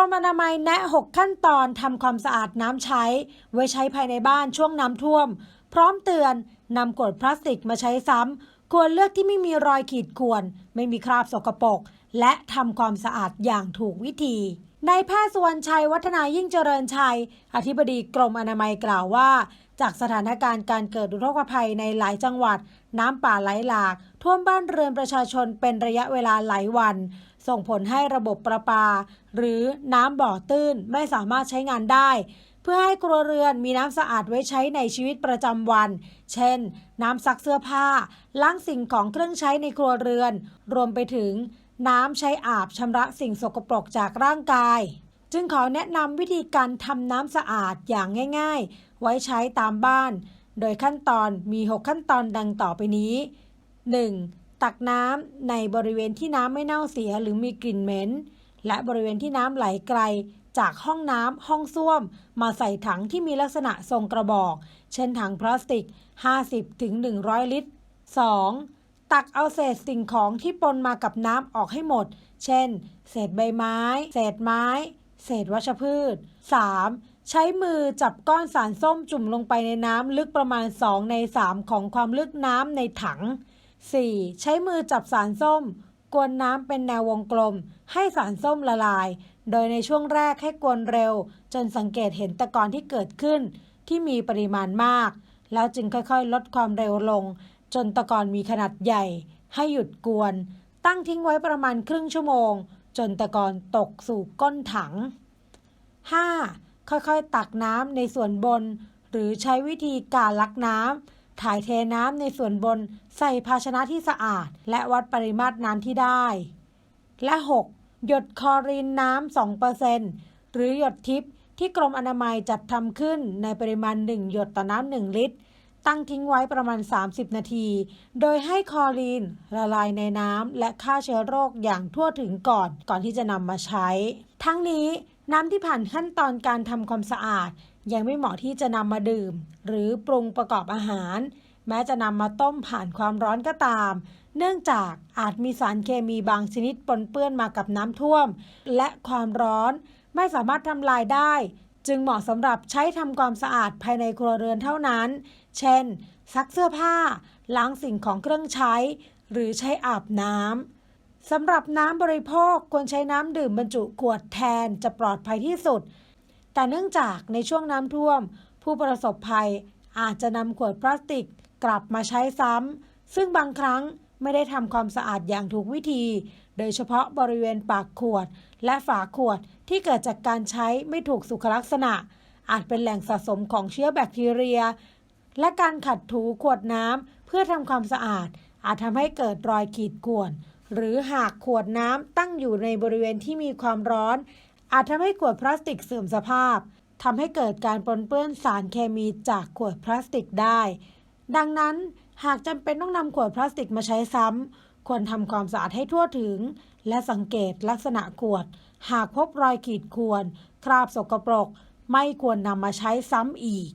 รมอนามัยแนะ 6 ขั้นตอนทำความสะอาดน้ำใช้ ไว้ใช้ภายในบ้านช่วงน้ำท่วม พร้อมเตือนนำขวดพลาสติกมาใช้ซ้ำควรเลือกที่ไม่มีรอยขีดข่วน ไม่มีคราบสกปรกและทำความสะอาดอย่างถูกวิธีนายแพทย์สุวรรณชัย วัฒนายิ่งเจริญชัย อธิบดีกรมอนามัยกล่าวว่า จากสถานการณ์การเกิดอุทกภัยในหลายจังหวัด น้ำป่าไหลหลาก ท่วมบ้านเรือนประชาชนเป็นระยะเวลาหลายวัน ส่งผลให้ระบบประปา หรือน้ำบ่อตื้นไม่สามารถใช้งานได้ เพื่อให้ครัวเรือนมีน้ำสะอาดไว้ใช้ในชีวิตประจำวัน เช่น น้ำซักเสื้อผ้า ล้างสิ่งของเครื่องใช้ในครัวเรือน รวมไปถึง น้ำใช้อาบชำระสิ่งสกปรกจากร่างกาย จึงขอแนะนำวิธีการทำน้ำสะอาดอย่างง่าย ๆ ไว้ใช้ตามบ้าน โดยขั้นตอนมี 6 ขั้นตอนดังต่อไปนี้ 1. ตักน้ำในบริเวณที่น้ำไม่เน่าเสียหรือมีกลิ่นเหม็น และบริเวณที่น้ำไหลไกล จากห้องน้ำห้องส้วม มาใส่ถังที่มีลักษณะทรงกระบอก เช่นถังพลาสติก 50-100 ลิตร 2. ตักเอาเศษสิ่งของที่ปนมากับน้ำออกให้หมด เช่น เศษใบไม้ เศษไม้ เศษวัชพืช 3. ใช้มือจับก้อนสารส้มจุ่มลงไปในน้ำลึกประมาณ 2 ใน 3 ของความลึกน้ำในถัง 4. ใช้มือจับสารส้ม กวนน้ำเป็นแนววงกลม ให้สารส้มละลาย โดยในช่วงแรกให้กวนเร็ว จนสังเกตเห็นตะกอนที่เกิดขึ้น ที่มีปริมาณมาก แล้วจึงค่อยๆ ลดความเร็วลง จนตะกอนมีขนาดใหญ่ ให้หยุดกวน ตั้งทิ้งไว้ประมาณครึ่งชั่วโมง จนตะกอนตกสู่ก้นถัง 5. ค่อยๆ ตักน้ำในส่วนบน หรือใช้วิธีการลักน้ำ ถ่ายเทน้ำในส่วนบนใส่ภาชนะที่สะอาด และวัดปริมาตรน้ำที่ได้ และ 6. หยดคอรีนน้ำ2%หรือหยดทิพย์ที่กรมอนามัยจัดทำขึ้นในปริมาณ 1 หยดต่อน้ำ1ลิตร ตั้งทิ้งไว้ประมาณ 30 นาที โดยให้คอรีนละลายในน้ำและฆ่าเชื้อโรคอย่างทั่วถึงก่อนก่อนที่จะนำมาใช้ ทั้งนี้น้ำที่ผ่านขั้นตอนการทำความสะอาด ยังไม่เหมาะที่จะนำมาดื่ม หรือปรุงประกอบอาหาร แม้จะนำมาต้มผ่านความร้อนก็ตาม เนื่องจากอาจมีสารเคมีบางชนิดปนเปื้อนมากับน้ำท่วม และความร้อนไม่สามารถทำลายได้ จึงเหมาะสำหรับใช้ทำความสะอาดภายในครัวเรือนเท่านั้น เช่น ซักเสื้อผ้า ล้างสิ่งของเครื่องใช้ หรือใช้อาบน้ำสำหรับน้ำบริโภคควรใช้น้ำดื่มบรรจุขวดแทนจะปลอดภัยที่สุด แต่เนื่องจากในช่วงน้ำท่วม ผู้ประสบภัยอาจจะนำขวดพลาสติกกลับมาใช้ซ้ำ ซึ่งบางครั้งไม่ได้ทำความสะอาดอย่างถูกวิธี โดยเฉพาะบริเวณปากขวด และฝาขวดที่เกิดจากการใช้ไม่ถูกสุขลักษณะ อาจเป็นแหล่งสะสมของเชื้อแบคทีเรีย และการขัดถูขวดน้ำเพื่อทำความสะอาด อาจทำให้เกิดรอยขีดข่วน หรือหากขวดน้ำตั้งอยู่ในบริเวณที่มีความร้อน อาจทำให้ขวดพลาสติกเสื่อมสภาพทำให้เกิดการปนเปื้อนสารเคมีจากขวดพลาสติกได้ ดังนั้นหากจำเป็นต้องนำขวดพลาสติกมาใช้ซ้ำควรทำความสะอาดให้ทั่วถึง และสังเกตลักษณะขวด หากพบรอยขีดข่วน คราบสกปรก ไม่ควรนำมาใช้ซ้ำอีก